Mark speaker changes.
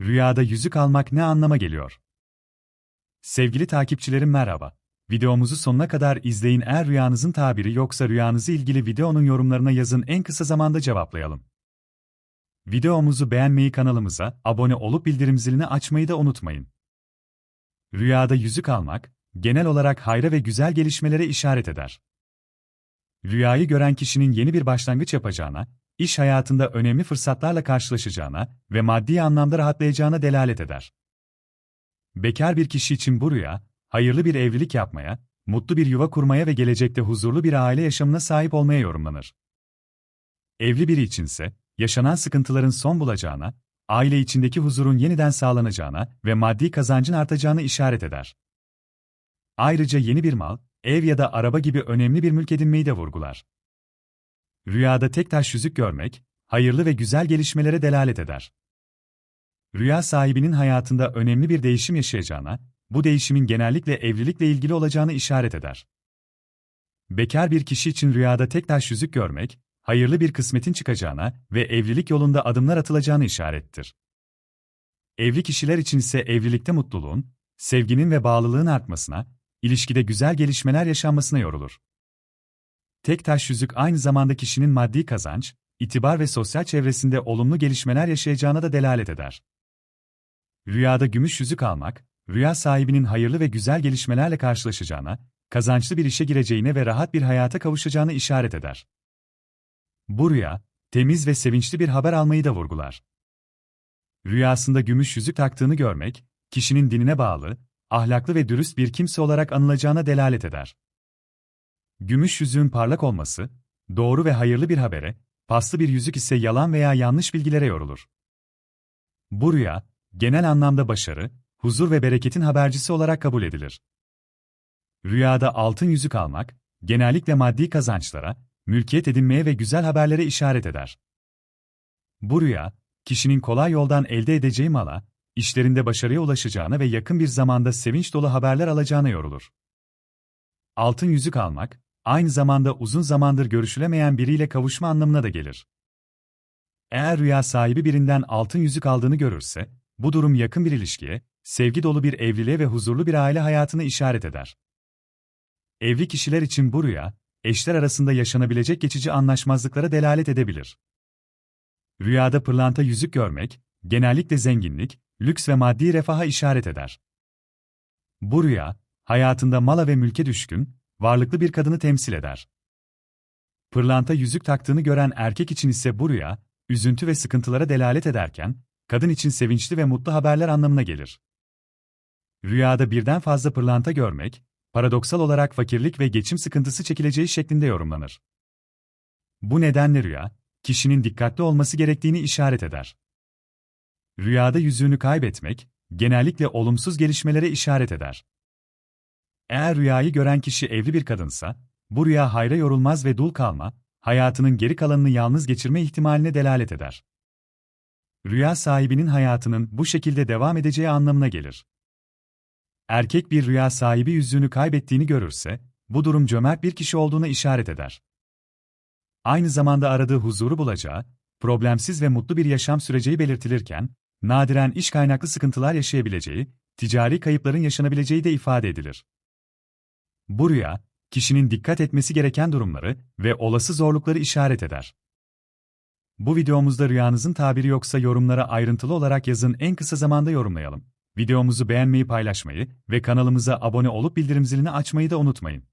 Speaker 1: Rüyada yüzük almak ne anlama geliyor? Sevgili takipçilerim merhaba. Videomuzu sonuna kadar izleyin eğer rüyanızın tabiri yoksa rüyanızı ilgili videonun yorumlarına yazın en kısa zamanda cevaplayalım. Videomuzu beğenmeyi kanalımıza abone olup bildirim zilini açmayı da unutmayın. Rüyada yüzük almak, genel olarak hayra ve güzel gelişmelere işaret eder. Rüyayı gören kişinin yeni bir başlangıç yapacağına, iş hayatında önemli fırsatlarla karşılaşacağına ve maddi anlamda rahatlayacağına delalet eder. Bekar bir kişi için bu rüya, hayırlı bir evlilik yapmaya, mutlu bir yuva kurmaya ve gelecekte huzurlu bir aile yaşamına sahip olmaya yorumlanır. Evli biri içinse, yaşanan sıkıntıların son bulacağına, aile içindeki huzurun yeniden sağlanacağına ve maddi kazancın artacağını işaret eder. Ayrıca yeni bir mal, ev ya da araba gibi önemli bir mülk edinmeyi de vurgular. Rüyada tek taş yüzük görmek, hayırlı ve güzel gelişmelere delalet eder. Rüya sahibinin hayatında önemli bir değişim yaşayacağına, bu değişimin genellikle evlilikle ilgili olacağını işaret eder. Bekar bir kişi için rüyada tek taş yüzük görmek, hayırlı bir kısmetin çıkacağına ve evlilik yolunda adımlar atılacağını işarettir. Evli kişiler için ise evlilikte mutluluğun, sevginin ve bağlılığın artmasına, ilişkide güzel gelişmeler yaşanmasına yorulur. Tek taş yüzük aynı zamanda kişinin maddi kazanç, itibar ve sosyal çevresinde olumlu gelişmeler yaşayacağına da delalet eder. Rüyada gümüş yüzük almak, rüya sahibinin hayırlı ve güzel gelişmelerle karşılaşacağına, kazançlı bir işe gireceğine ve rahat bir hayata kavuşacağını işaret eder. Bu rüya, temiz ve sevinçli bir haber almayı da vurgular. Rüyasında gümüş yüzük taktığını görmek, kişinin dinine bağlı, ahlaklı ve dürüst bir kimse olarak anılacağına delalet eder. Gümüş yüzüğün parlak olması, doğru ve hayırlı bir habere, paslı bir yüzük ise yalan veya yanlış bilgilere yorulur. Bu rüya, genel anlamda başarı, huzur ve bereketin habercisi olarak kabul edilir. Rüyada altın yüzük almak, genellikle maddi kazançlara, mülkiyet edinmeye ve güzel haberlere işaret eder. Bu rüya, kişinin kolay yoldan elde edeceği mala, işlerinde başarıya ulaşacağına ve yakın bir zamanda sevinç dolu haberler alacağına yorulur. Altın yüzük almak, aynı zamanda uzun zamandır görüşülemeyen biriyle kavuşma anlamına da gelir. Eğer rüya sahibi birinden altın yüzük aldığını görürse, bu durum yakın bir ilişkiye, sevgi dolu bir evliliğe ve huzurlu bir aile hayatını işaret eder. Evli kişiler için bu rüya, eşler arasında yaşanabilecek geçici anlaşmazlıklara delalet edebilir. Rüyada pırlanta yüzük görmek, genellikle zenginlik, lüks ve maddi refaha işaret eder. Bu rüya, hayatında mala ve mülke düşkün, varlıklı bir kadını temsil eder. Pırlanta yüzük taktığını gören erkek için ise bu rüya, üzüntü ve sıkıntılara delalet ederken, kadın için sevinçli ve mutlu haberler anlamına gelir. Rüyada birden fazla pırlanta görmek, paradoksal olarak fakirlik ve geçim sıkıntısı çekileceği şeklinde yorumlanır. Bu nedenle rüya, kişinin dikkatli olması gerektiğini işaret eder. Rüyada yüzüğünü kaybetmek, genellikle olumsuz gelişmelere işaret eder. Eğer rüyayı gören kişi evli bir kadınsa, bu rüya hayra yorulmaz ve dul kalma, hayatının geri kalanını yalnız geçirme ihtimaline delalet eder. Rüya sahibinin hayatının bu şekilde devam edeceği anlamına gelir. Erkek bir rüya sahibi yüzüğünü kaybettiğini görürse, bu durum cömert bir kişi olduğuna işaret eder. Aynı zamanda aradığı huzuru bulacağı, problemsiz ve mutlu bir yaşam süreceği belirtilirken, nadiren iş kaynaklı sıkıntılar yaşayabileceği, ticari kayıpların yaşanabileceği de ifade edilir. Bu rüya, kişinin dikkat etmesi gereken durumları ve olası zorlukları işaret eder. Bu videomuzda rüyanızın tabiri yoksa yorumlara ayrıntılı olarak yazın en kısa zamanda yorumlayalım. Videomuzu beğenmeyi paylaşmayı ve kanalımıza abone olup bildirim zilini açmayı da unutmayın.